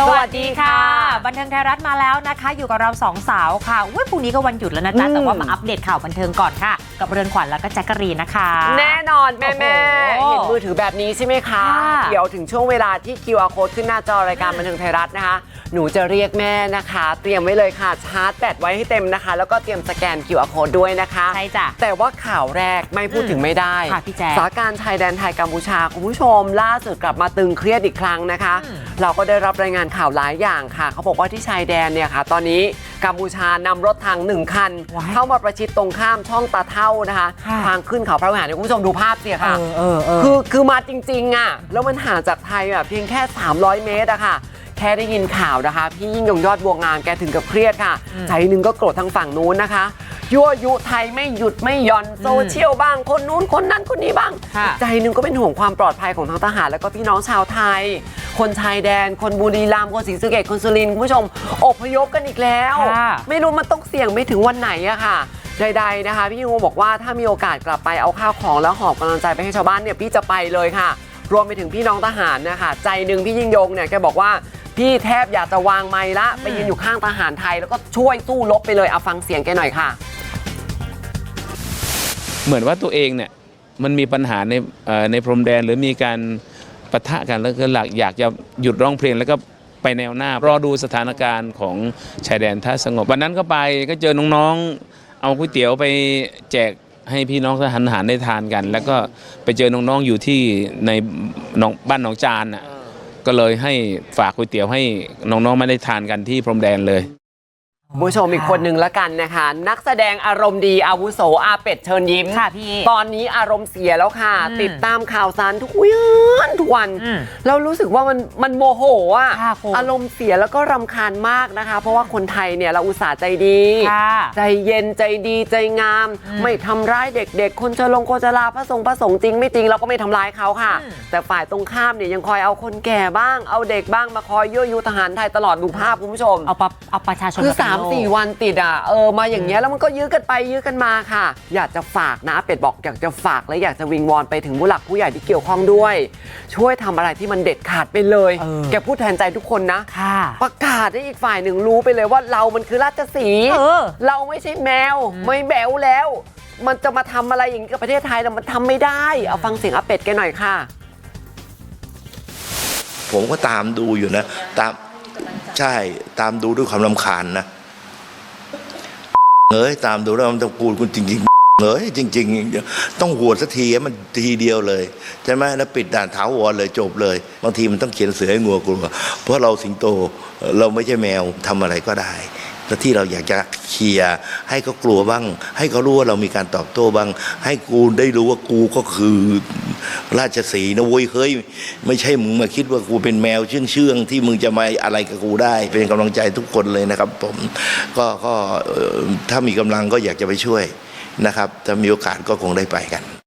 สวัสดีค่ะ บันเทิงไทยรัฐมาแล้วนะคะ อยู่กับเราสองสาวค่ะอุ้ยพรุ่งนี้ก็วันหยุดแล้วนะจ๊ะอืมแต่ว่ามาอัปเดตข่าวบันเทิงก่อนค่ะ กับเรือนขวัญแล้วก็แจ็คกะรีนนะคะ แน่นอนแม่แม่โอ้โห เห็นมือถือแบบนี้ใช่ไหมคะ ค่ะเดี๋ยวถึงช่วงเวลาที่ QR code ขึ้นหน้าจอรายการบันเทิงไทยรัฐนะคะ หนูจะเรียกแม่นะคะ เตรียมไว้เลยค่ะ ชาร์จแบตไว้ให้เต็มนะคะ แล้วก็เตรียมสแกน QR code ด้วยนะคะ ใช่จ้ะแต่ว่าข่าวแรกไม่พูดถึงไม่ได้ค่ะพี่แจ๊คสถานการณ์ชายแดนไทยกัมพูชา คุณผู้ชมล่าสุดกลับมาตึงเครียดอีกครั้งนะคะ อืม เราก็ได้รับรายงานข่าวหลายอย่างค่ะ เขาบอกว่าที่ชายแดนเนี่ยค่ะ ตอนนี้กัมพูชานำรถทางหนึ่งคันว้ายเข้ามาประชิดตรงข้ามช่องตาเท่านะคะค่ะทางขึ้นเขาพระวิหารเดี๋ยวคุณผู้ชมดูภาพสิเอค่ะอเออเออคือคือมาจริงๆอะแล้วมันห่างจากไทยแบบเพียงแค่ 300 เมตรอะค่ะ แค่ได้ยินข่าวนะคะ พี่ยิ่งยงยอดบัวงามแกถึงกับเครียดค่ะอืมใจหนึ่งก็โกรธทางฝั่งนู้นนะคะ ยั่วยุไทยไม่หยุดไม่หย่อนโซเชียลบ้างคนนู้นคนนั้นคนนี้บ้าง ค่ะ ใจหนึ่งก็เป็นห่วงความปลอดภัยของทางทหาร แล้วก็พี่น้องชาวไทย คนชายแดน คนบุรีรัมย์คนศรีสะเกษคนสุรินทร์คุณผู้ชมอพยพกันอีกแล้ว ค่ะ ไม่รู้มันต้องเสี่ยงไปถึงวันไหนอะค่ะ ใดๆนะคะ พี่ยูบอกว่าถ้ามีโอกาสกลับไปเอาข้าวของแล้วหอบกำลังใจไปให้ชาวบ้านเนี่ยพี่จะไปเลยค่ะ รวมไปถึงพี่น้องทหารนะคะ ใจหนึ่งพี่ยิ่งยงเนี่ยแกบอกว่า พี่แทบอยากจะวางไม้ละไปยืนอยู่ข้างทหารไทยแล้วก็ช่วยสู้รบไปเลยเอาฟังเสียงแกหน่อยค่ะ เหมือนว่าตัวเองเนี่ยมันมีปัญหาในเอ่อในพรมแดนหรือมีการปะทะกันแล้วก็หลักอยากจะหยุดร้องเพลงแล้วก็ไปแนวหน้ารอดูสถานการณ์ของชายแดนถ้าสงบวันนั้นก็ไปก็เจอน้องๆ เอาก๋วยเตี๋ยวไปแจกให้พี่น้องทหารทหารได้ทานกัน แล้วก็ไปเจอน้องๆอยู่ที่ในหนองบ้านหนองจานน่ะ ก็เลยให้ฝากก๋วยเตี๋ยวให้น้องๆไม่ได้ทานกันที่พรมแดนเลย คุณผู้ชมอีกคนหนึ่งละกันนะคะ นักแสดงอารมณ์ดีอาวุโสอาเป็ดเชิญยิ้มค่ะพี่ตอนนี้อารมณ์เสียแล้วค่ะอืมติดตามข่าวสารทุกวันทุกวันอืมเรารู้สึกว่ามันมันโมโหอะค่ะคุณอารมณ์เสียแล้วก็รำคาญมากนะคะ เพราะว่าคนไทยเนี่ยเราอุตส่าห์ใจดีค่ะใจเย็นใจดีใจงามอืมไม่ทำร้ายเด็กๆ คนชลงโคชราพระสงฆ์พระสงฆ์จริงไม่จริงเราก็ไม่ทำร้ายเขาค่ะอืมแต่ฝ่ายตรงข้ามเนี่ยยังคอยเอาคนแก่บ้างเอาเด็กบ้างมาคอยยั่วยุทหารไทยตลอดดูภาพคุณผู้ชมเอาปะเอาประชาชนคือมาเป็น3โล4วันติดอะเออมาอย่างเงี้ยแล้วมันก็ยื้อกันไปยื้อกันมาค่ะ อยากจะฝากนะเป็ดบอกอยากจะฝากและอยากจะวิงวอนไปถึงผู้หลักผู้ใหญ่ที่เกี่ยวข้องด้วย ช่วยทำอะไรที่มันเด็ดขาดไปเลยเออแกพูดแทนใจทุกคนนะค่ะประกาศให้อีกฝ่ายหนึ่งรู้ไปเลยว่าเรามันคือราชสีห์เออเราไม่ใช่แมว ไม่แบวแล้ว มันจะมาทำอะไรอย่างนี้กับประเทศไทยเรามันทำไม่ได้เอาฟังเสียงอาเป็ดแกหน่อยค่ะ ผมก็ตามดูอยู่นะ ตามใช่ตามดูด้วยความรำคาญนะ เอ้ยตามดูแล้วมันต้องพูดคุณจริงๆเอ้ยจริง ๆ ต้องหัวดสักทีมันทีเดียวเลยใช่ไหมแล้วปิดด่านถาวรเลยจบเลยบางทีมันต้องเขียนเสือให้งัวกลัวเพราะเราสิงโตเราไม่ใช่แมวทำอะไรก็ได้ แต่ที่เราอยากจะเคลียร์ให้เขากลัวบ้าง ให้เขารู้ว่าเรามีการตอบโต้บ้าง ให้กูได้รู้ว่ากูก็คือ ราชสีห์นะเว้ยเฮ้ยไม่ใช่มึงมาคิดว่ากูเป็นแมวเชื่องเชื่องๆที่มึงจะมาอะไรกับกูได้ เป็นกำลังใจทุกคนเลยนะครับ ผมก็ก็ถ้ามีกำลังก็อยากจะไปช่วยนะครับถ้ามีโอกาสก็คงได้ไปกัน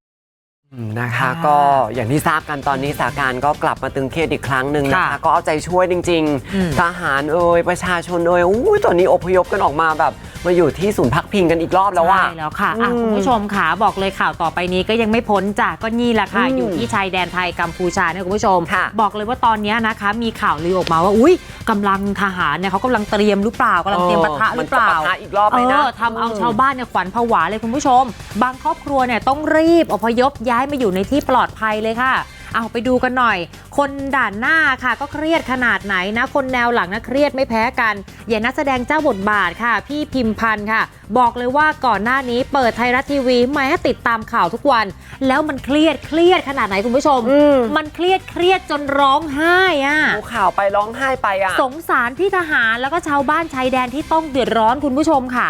นะคะค่ะก็อย่างที่ทราบกันตอนนี้สถานการณ์ก็กลับมาตึงเครียดอีกครั้งหนึ่งนะคะค่ะก็เอาใจช่วยจริงอืมๆทหารเอ่ยประชาชนเอ่ยอุ้ยตอนนี้อพยพกันออกมาแบบมาอยู่ที่ศูนย์พักพิงกันอีกรอบแล้วว่าใช่แล้วค่ะอะอืมคุณผู้ชมค่ะบอกเลยข่าวต่อไปนี้ก็ยังไม่พ้นจากก็นี่แหละค่ะอืมอยู่ที่ชายแดนไทยกัมพูชาเนี่ยคุณผู้ชมค่ะบอกเลยว่าตอนนี้นะคะมีข่าวลือออกมาว่าอุ้ยกำลังทหารเนี่ยเขากำลังเตรียมหรือเปล่ากำลังเตรียมปะทะหรือเปล่ามันจะปะทะอีกรอบไหมนะเออทำเอาชาวบ้านเนี่ยขวัญผวาเลยคุณผู้ชม บางครอบครัวเนี่ยต้องรีบอพยพย้ายมาอยู่ในที่ปลอดภัยเลยค่ะ เอาไปดูกันหน่อย คนด่านหน้าค่ะก็เครียดขนาดไหนนะ คนแนวหลังนะเครียดไม่แพ้กัน อย่างนักแสดงเจ้าบทบาทค่ะ พี่พิมพันธ์ค่ะ บอกเลยว่าก่อนหน้านี้เปิดไทยรัฐทีวีมาให้ติดตามข่าวทุกวัน แล้วมันเครียดเครียดขนาดไหนคุณผู้ชมอืมมันเครียดเครียดจนร้องไห้อะดูข่าวไปร้องไห้ไปอะสงสารพี่ทหารแล้วก็ชาวบ้านชายแดนที่ต้องเดือดร้อนคุณผู้ชมค่ะ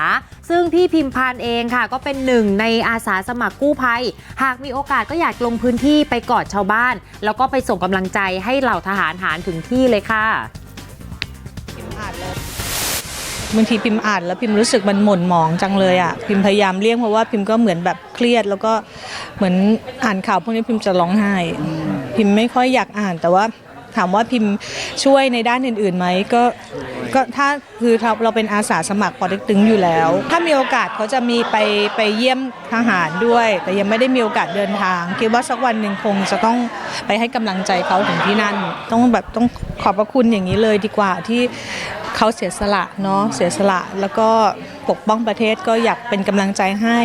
ซึ่งพี่พิมพานเองค่ะ ก็เป็นหนึ่งในอาสาสมัครกู้ภัย หากมีโอกาสก็อยากลงพื้นที่ไปกอดชาวบ้าน แล้วก็ไปส่งกำลังใจให้เหล่าทหารหารถึงที่เลยค่ะบางทีพิมพ์อ่านแล้วพิมพ์รู้สึกมันหม่นหมองจังเลยอะพิมพ์พยายามเลี่ยงเพราะว่าพิมพ์ก็เหมือนแบบเครียด แล้วก็เหมือนอ่านข่าวพวกนี้พิมพ์จะร้องไห้ พิมพ์ไม่ค่อยอยากอ่านแต่ว่าถามว่าพิมพ์ช่วยในด้านอื่นๆไหมก็ ก็ถ้าคือเราเราเป็นอาสาสมัครปอเต็กตึงอยู่แล้ว ถ้ามีโอกาสเขาจะมีไปไปเยี่ยมทหารด้วย แต่ยังไม่ได้มีโอกาสเดินทาง คิดว่าสักวันหนึ่งคงจะต้องไปให้กำลังใจเขาถึงที่นั่น ต้องแบบต้องขอบพระคุณอย่างนี้เลยดีกว่าที่เขาเสียสละเนาะเสียสละแล้วก็ปกป้องประเทศก็อยากเป็นกำลังใจให้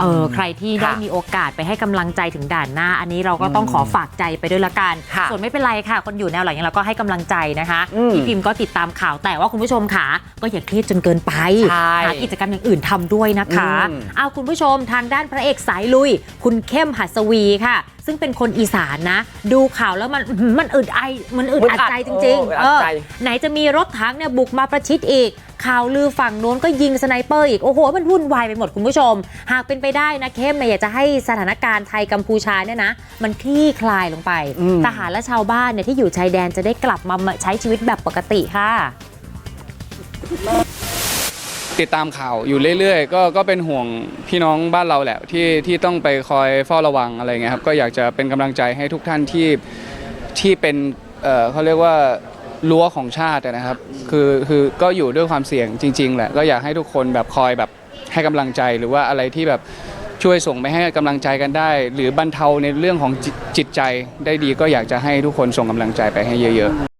เออใครที่ได้ค่ะมีโอกาสไปให้กำลังใจถึงด่านหน้า อันนี้เราก็ต้องขอฝากใจไปด้วยละกันค่ะส่วนไม่เป็นไรค่ะ คนอยู่แนวหลังอย่างเราก็ให้กำลังใจนะคะอืมพี่พิมพ์ก็ติดตามข่าวแต่ว่าคุณผู้ชมค่ะ ก็อย่าเครียดจนเกินไปใช่หากิจกรรมอย่างอื่นทำด้วยนะคะอืมเอาคุณผู้ชมทางด้านพระเอกสายลุย คุณเข้มหัสวีค่ะซึ่งเป็นคนอีสานนะ ดูข่าวแล้วมันมันอึดไอมันอึดอัดใจจริงเออๆอึดอัดใจเออไหนจะมีรถถังเนี่ยบุกมาประชิดอีกข่าวลือฝั่งโน้นก็ยิงสไนเปอร์อีก โอ้โห มันวุ่นวายไปหมดคุณผู้ชม หากเป็นไปได้นะเข้มเนี่ยอยากจะให้สถานการณ์ไทยกัมพูชาเนี่ยนะ มันคลี่คลายลงไปอืมทหารและชาวบ้านเนี่ยที่อยู่ชายแดนจะได้กลับมาใช้ชีวิตแบบปกติค่ะ ติดตามข่าวอยู่เรื่อยๆ ก็ก็เป็นห่วงพี่น้องบ้านเราแหละที่ที่ต้องไปคอยเฝ้าระวังอะไรเงี้ยครับก็อยากจะเป็นกำลังใจให้ทุกท่านที่ที่เป็นเอ่อเขาเรียกว่ารั้วของชาตินะครับ คือคือก็อยู่ด้วยความเสี่ยงจริง ๆ แหละก็อยากให้ทุกคนแบบคอยแบบให้กำลังใจหรือว่าอะไรที่แบบช่วยส่งไปให้กำลังใจกันได้ หรือบรรเทาในเรื่องของจิตจิตใจได้ดีก็อยากจะให้ทุกคนส่งกำลังใจไปให้เยอะ ๆ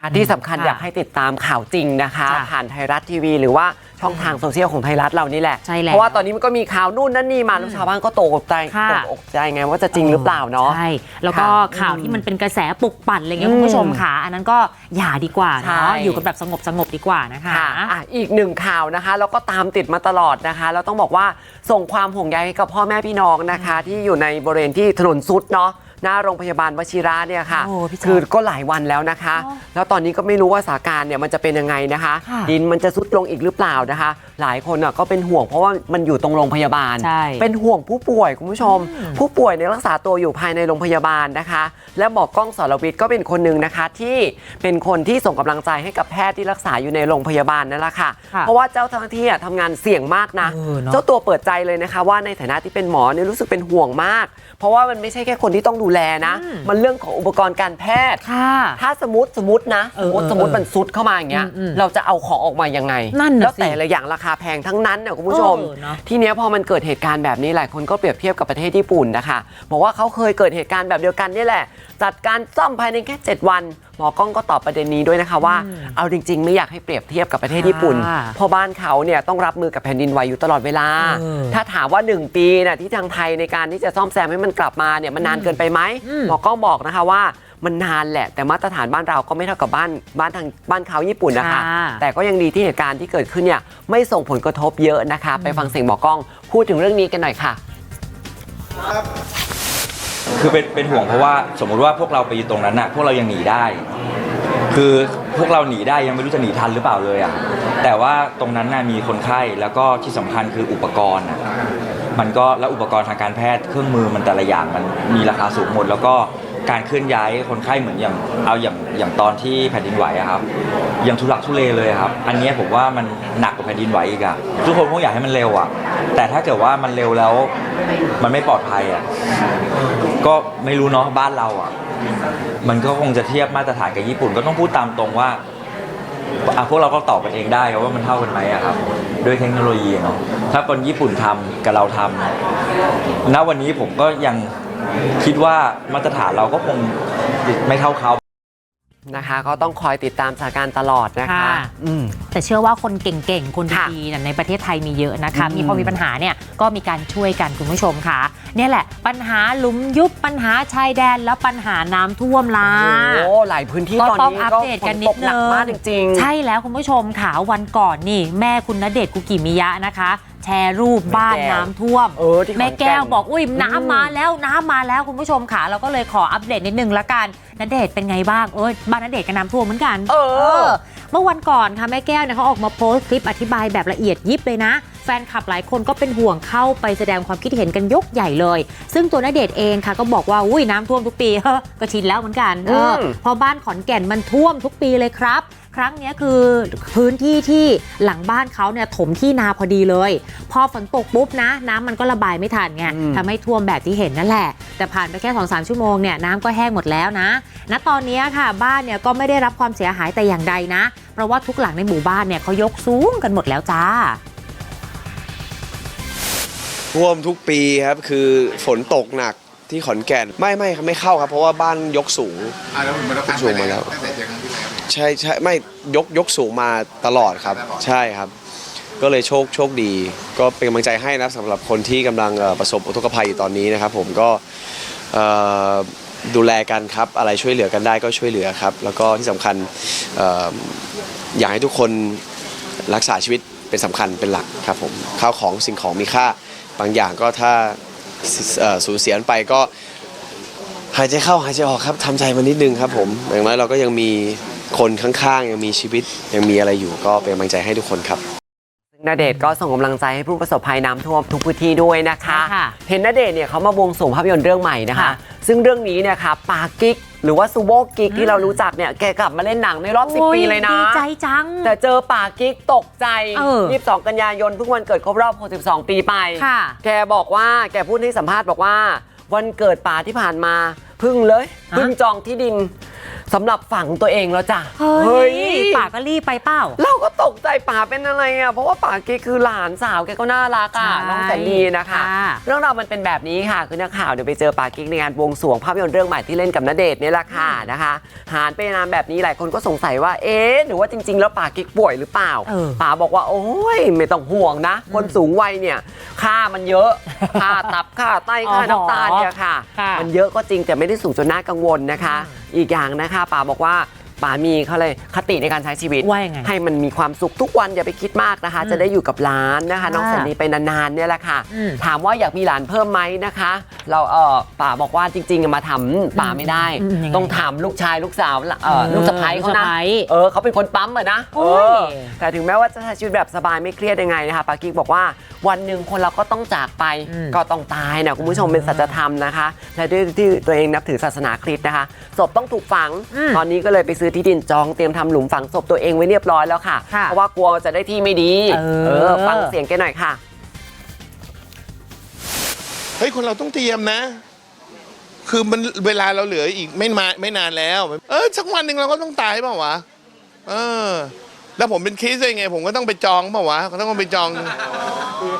ค่ะที่สำคัญค่ะอยากให้ติดตามข่าวจริงนะคะ จ้ะผ่านไทยรัฐทีวี หรือว่าช่องทางโซเชียลของไทยรัฐเรานี่แหละ ใช่แล้วเพราะว่าตอนนี้มันก็มีข่าวนู่นนั่นนี่มาแล้วชาวบ้านก็ตกใจค่ะ ตกอกใจไงว่าจะจริงหรือเปล่าเนาะ ใช่แล้วก็ค่ะข่าวอืมที่มันเป็นกระแสปลุกปั่นอะไรเงี้ยอืมคุณผู้ชมค่ะ อันนั้นก็อย่าดีกว่าใช่ เนาะอยู่กันแบบสงบสงบๆดีกว่านะคะ ค่ะอะอีกหนึ่งข่าวนะคะแล้วก็ตามติดมาตลอดนะคะแล้วต้องบอกว่าส่งความห่วงใยให้กับพ่อแม่พี่น้องนะคะ ที่อยู่ในบริเวณที่ถนนซุดเนาะ หน้าโรงพยาบาลวชิระเนี่ยค่ะ โอ้พี่แจ๊คคือก็หลายวันแล้วนะคะโอ้แล้วตอนนี้ก็ไม่รู้ว่าสถานการณ์เนี่ยมันจะเป็นยังไงนะคะ ค่ะดินมันจะซุดลงอีกหรือเปล่านะคะ หลายคนอะก็เป็นห่วงเพราะว่ามันอยู่ตรงโรงพยาบาล ใช่ เป็นห่วงผู้ป่วยคุณผู้ชม ผู้ป่วยในยรักษาตัวอยู่ภายในโรงพยาบาลนะคะ และหมอกล้องสรวิทย์ก็เป็นคนหนึ่งนะคะ ที่เป็นคนที่ส่งกำลังใจให้กับแพทย์ที่รักษาอยู่ในโรงพยาบาลนั่นแหละค่ะ ค่ะเพราะว่าเจ้าหน้าที่อะทำงานเสี่ยงมากนะเออเนอะ เจ้าตัวเปิดใจเลยนะคะ ว่าในฐานะที่เป็นหมอเนี่ยรู้สึกเป็นห่วงมาก เพราะว่ามันไม่ใช่แค่คนที่ต้องดูแลนะอืมมันเรื่องของอุปกรณ์การแพทย์ค่ะถ้าสมมติสมมตินะเอสมอมติเออสมมติมันซุดเข้ามาอย่างเงี้ยอืมอืมเราจะเอาของออกมายังไงนั่นน่ะแล้วสิแต่ละอย่างราคาแพงทั้งนั้นเนี่ยคุณผู้ชมเออเนอะทีเนี้ยพอมันเกิดเหตุการณ์แบบนี้หลายคนก็เปรียบเทียบกับประเทศญี่ปุ่นนะคะบอกว่าเขาเคยเกิดเหตุการณ์แบบเดียวกันนี่แหละ จัดการซ่อมภายในแค่ 7 วัน หมอกล้องก็ตอบประเด็นนี้ด้วยนะคะว่าอืมเอาจริง ๆ ไม่อยากให้เปรียบเทียบกับประเทศญี่ปุ่นค่ะเพราะบ้านเขาเนี่ยต้องรับมือกับแผ่นดินไหวอยู่ตลอดเวลาเออถ้าถามว่า 1 ปีน่ะที่ทางไทยในการที่จะซ่อมแซมให้มันกลับมาเนี่ยมันนานเกินไปไหมอืมหมอกล้องบอกนะคะว่ามันนานแหละ แต่มาตรฐานบ้านเราก็ไม่เท่ากับบ้านบ้านทางบ้านเขาญี่ปุ่นนะคะค่ะแต่ก็ยังดีที่เหตุการณ์ที่เกิดขึ้นเนี่ยไม่ส่งผลกระทบเยอะนะคะ ไปฟังเสียงหมอกล้องพูดถึงเรื่องนี้กันหน่อยค่ะ คือเป็นเป็นห่วงเพราะว่าสมมุติว่าพวกเราไปอยู่ตรงนั้นน่ะพวกเรายังหนีได้ คือพวกเราหนีได้ยังไม่รู้จะหนีทันหรือเปล่าเลยอะแต่ว่าตรงนั้นน่ะมีคนไข้แล้วก็ที่สำคัญคืออุปกรณ์น่ะมันก็แล้วอุปกรณ์ทางการแพทย์เครื่องมือมันแต่ละอย่างมันมีราคาสูงหมดแล้วก็ การเคลื่อนย้ายคนไข้เหมือนอย่างเอาอย่างอย่างตอนที่แผ่นดินไหวอะครับยังทุลักทุเลเลยครับ อันเนี้ยผมว่ามันหนักกว่าแผ่นดินไหวอีกอะทุกคนคงอยากให้มันเร็วอะแต่ถ้าเกิดว่ามันเร็วแล้วมันไม่ปลอดภัยอะก็ไม่รู้เนาะบ้านเราอะมันก็คงจะเทียบมาตรฐานกับญี่ปุ่น ก็ต้องพูดตามตรงว่าอะพวกเราก็ตอบกันเองได้ครับว่ามันเท่ากันไหมอะครับด้วยเทคโนโลยีเนาะถ้าคนญี่ปุ่นทำกับเราทำณวันนี้ผมก็ยัง คิดว่ามาตรฐานเราก็คงไม่เท่าเขา นะคะ ก็ต้องคอยติดตามสถานการณ์ตลอดนะคะค่ะ อืม แต่เชื่อว่าคนเก่งๆ คนค่ะดีๆเนี่ยในประเทศไทยมีเยอะนะคะ อืมมีพอมีปัญหาเนี่ยก็มีการช่วยกันคุณผู้ชมค่ะ เนี่ยแหละปัญหาหลุมยุบปัญหาชายแดนแล้วปัญหาน้ำท่วมล่ะ โอ้หลายพื้นที่ก็ตอนต้องนี้อัปก็เดตฝกันนนิตดกหนันึกงมากจริงๆ ใช่แล้วคุณผู้ชมค่ะวันก่อนนี่ แม่คุณณเดชน์กุกิมิยะนะคะ แชร์รูปบ้านแม่แก้วน้ำท่วม เออที่ขอนแก่น แม่แก้วบอกอุ้ยอืมน้ำมาแล้วน้ำมาแล้วคุณผู้ชมค่ะ เราก็เลยขออัปเดตนิดนึงละกันณเดชน์เป็นไงบ้างเอ้ยบ้านณเดชน์ก็น้ำท่วมเหมือนกันเออเมื่อวันก่อนค่ะแม่แก้วเนี่ยเขาออกมาโพสต์คลิปอธิบายแบบละเอียดยิบเลยนะ แฟนคลับหลายคนก็เป็นห่วงเข้าไปแสดงความคิดเห็นกันยกใหญ่เลย ซึ่งตัวณเดชน์เองค่ะก็บอกว่าอุ้ยน้ำท่วมทุกปีเฮ้อก็ชินแล้วเหมือนกันเอออืมเพราะบ้านขอนแก่นมันท่วมทุกปีเลยครับใครั้งเนี้ยคือพื้นที่ที่หลังบ้านเขาเนี่ยถมที่นาพอดีเลย พอฝนตกปุ๊บนะ น้ำมันก็ระบายไม่ทันไงอืมทำให้ท่วมแบบที่เห็นนั่นแหละ แต่ผ่านไปแค่2อสชั่วโมงเนี่ยน้ำก็แห้งหมดแล้วนะ ณตอนนี้ค่ะบ้านเนี่ยก็ไม่ได้รับความเสียหายแต่อย่างใดนะ เพราะว่าทุกหลังในหมู่บ้านเนี่ยเขายกสูงกันหมดแล้วจ้าท่วมทุกปีครับคือฝนตกหนักที่ขอนแก่นไม่ไม่ครับไม่เข้าครับ เพราะว่าบ้านยกสูงอ่าแล้วมันยกสูงมาแล้ว ใช่ใช่ไม่ยกยกสูงมาตลอดครับ ใช่ครับ ก็เลยโชคโชคดี ก็เป็นกำลังใจให้นะสำหรับคนที่กำลังเอ่อประสบอุทกภัยอยู่ตอนนี้นะครับ ผมก็เอ่อดูแลกันครับ อะไรช่วยเหลือกันได้ก็ช่วยเหลือครับ แล้วก็ที่สำคัญเอ่ออยากให้ทุกคนรักษาชีวิตเป็นสำคัญเป็นหลักครับผมข้าวของสิ่งของมีค่าบางอย่างก็ถ้าเอ่อสูญเสียไปก็ หายใจเข้าหายใจออกครับทำใจมานิดนึงครับผมอย่างน้อยเราก็ยังมี คนข้างๆ ยังมีชีวิตยังมีอะไรอยู่ก็เป็นกำลังใจให้ทุกคนครับ ณเดชน์ก็ส่งกำลังใจให้ผู้ประสบภัยน้ำท่วมทุกพื้นที่ด้วยนะคะใช่ค่ะเห็นณเดชน์เนี่ยเขามาบวงสรวงภาพยนตร์เรื่องใหม่นะคะ ค่ะซึ่งเรื่องนี้เนี่ยค่ะปากิ๊กหรือว่าซูโม่กิ๊กที่เรารู้จักเนี่ยแกกลับมาเล่นหนังในรอบ 10 ปีเลยนะ ดีใจจัง แต่เจอป่ากิ๊กตกใจ เออ22 กันยายนเพิ่งวันเกิดครบรอบ 62 ปีไป ค่ะ แกบอกว่าแกพูดให้สัมภาษณ์บอกว่า วันเกิดป่าที่ผ่านมาเพึ่งเลยเพึ่งจองที่ดิน สำหรับฝังตัวเองแล้วจ้ะเฮ้ยป่าก็รีบไปเป้าเราก็ตกใจป่าเป็นอะไรอะเพราะว่าป่าแกคือหลานสาวแกก็น่ารักอะใช่น้องแสนดีนะคะค่ะเรื่องราวมันเป็นแบบนี้ค่ะคือนักข่าวเดี๋ยวไปเจอป่ากิ๊กในงานบวงสรวงภาพยนตร์เรื่องใหม่ที่เล่นกับณเดชน์นี่แหละค่ะนะคะหานไปนานแบบนี้หลายคนก็สงสัยว่าเอ๊ะหรือว่าจริง ๆ แล้วป่ากิ๊กป่วยหรือเปล่าเออป่าบอกว่าโอ้ยไม่ต้องห่วงนะ คนสูงวัยเนี่ยค่ามันเยอะค่าตับค่าไตค่าน้ำตาลเนี่ยค่ะค่ะมันเยอะก็จริงแต่ไม่ได้สูงจนน่ากังวลนะคะอีกอย่างนะคะป่าบอกว่า ป่ามีเขาเลยคติในการใช้ชีวิตว่ายังไงให้มันมีความสุขทุกวันอย่าไปคิดมากนะคะอืมจะได้อยู่กับหลานนะคะ น้องค่ะแสนดีไปนานๆเนี่ยแหละค่ะ อืม ถามว่าอยากมีหลานเพิ่มไหมนะคะ เราเออป่าบอกว่าจริงๆมาทำป่าไม่ได้ อืมยังไง ต้องถามลูกชายลูกสาวเออเออลูกสะใภ้เขานะลูกสะใภ้เออเขาเป็นคนปั๊มอะนะโอ้เอยอแต่ถึงแม้ว่าจะใช้ชีวิตแบบสบายไม่เครียดยังไงนะคะปากิ๊กบอกว่าวันหนึ่งคนเราก็ต้องจากไปอืมก็ต้องตายนะคุณผู้ชมเป็นสัจธรรมนะคะ และด้วยที่ตัวเองนับถือศาสนาคริสต์นะคะศพต้องถูกฝัง อืมตอนนี้ก็เลยไปซื้อที่ดินจองเตรียมทำหลุมฝังศพตัวเองไว้เรียบร้อยแล้วค่ะค่ะ เพราะว่ากลัวจะได้ที่ไม่ดี เออ ฟังเสียงแกหน่อยค่ะ เฮ้ย คนเราต้องเตรียมนะ คือมันเวลาเราเหลืออีกไม่มาไม่นานแล้ว เออสักวันหนึ่งเราก็ต้องตายเปล่าวะ เออ แล้วผมเป็นคริสต์ได้ไง ผมก็ต้องไปจองเปล่าวะก็ต้องไปจอง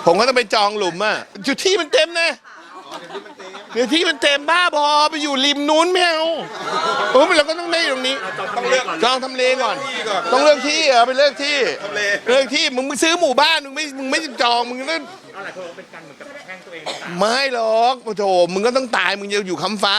ผมก็ต้องไปจองหลุมอะจุดที่มันเต็มนะ เดี๋ยวที่มันเต็มบ้าบอไปอยู่ริมนู้นไม่เอาเออเราก็ต้องได้ตรงนี้ต้องเลือกจองทำเลก่อน ต้องเลือกที่เออไปเลือกที่เลือกที่มึงไปซื้อหมู่บ้านมึงไม่มึงไม่จองมึงนั่นไม่หรอกโอ้โหมึงก็ต้องตายมึงจะอยู่คำฟ้า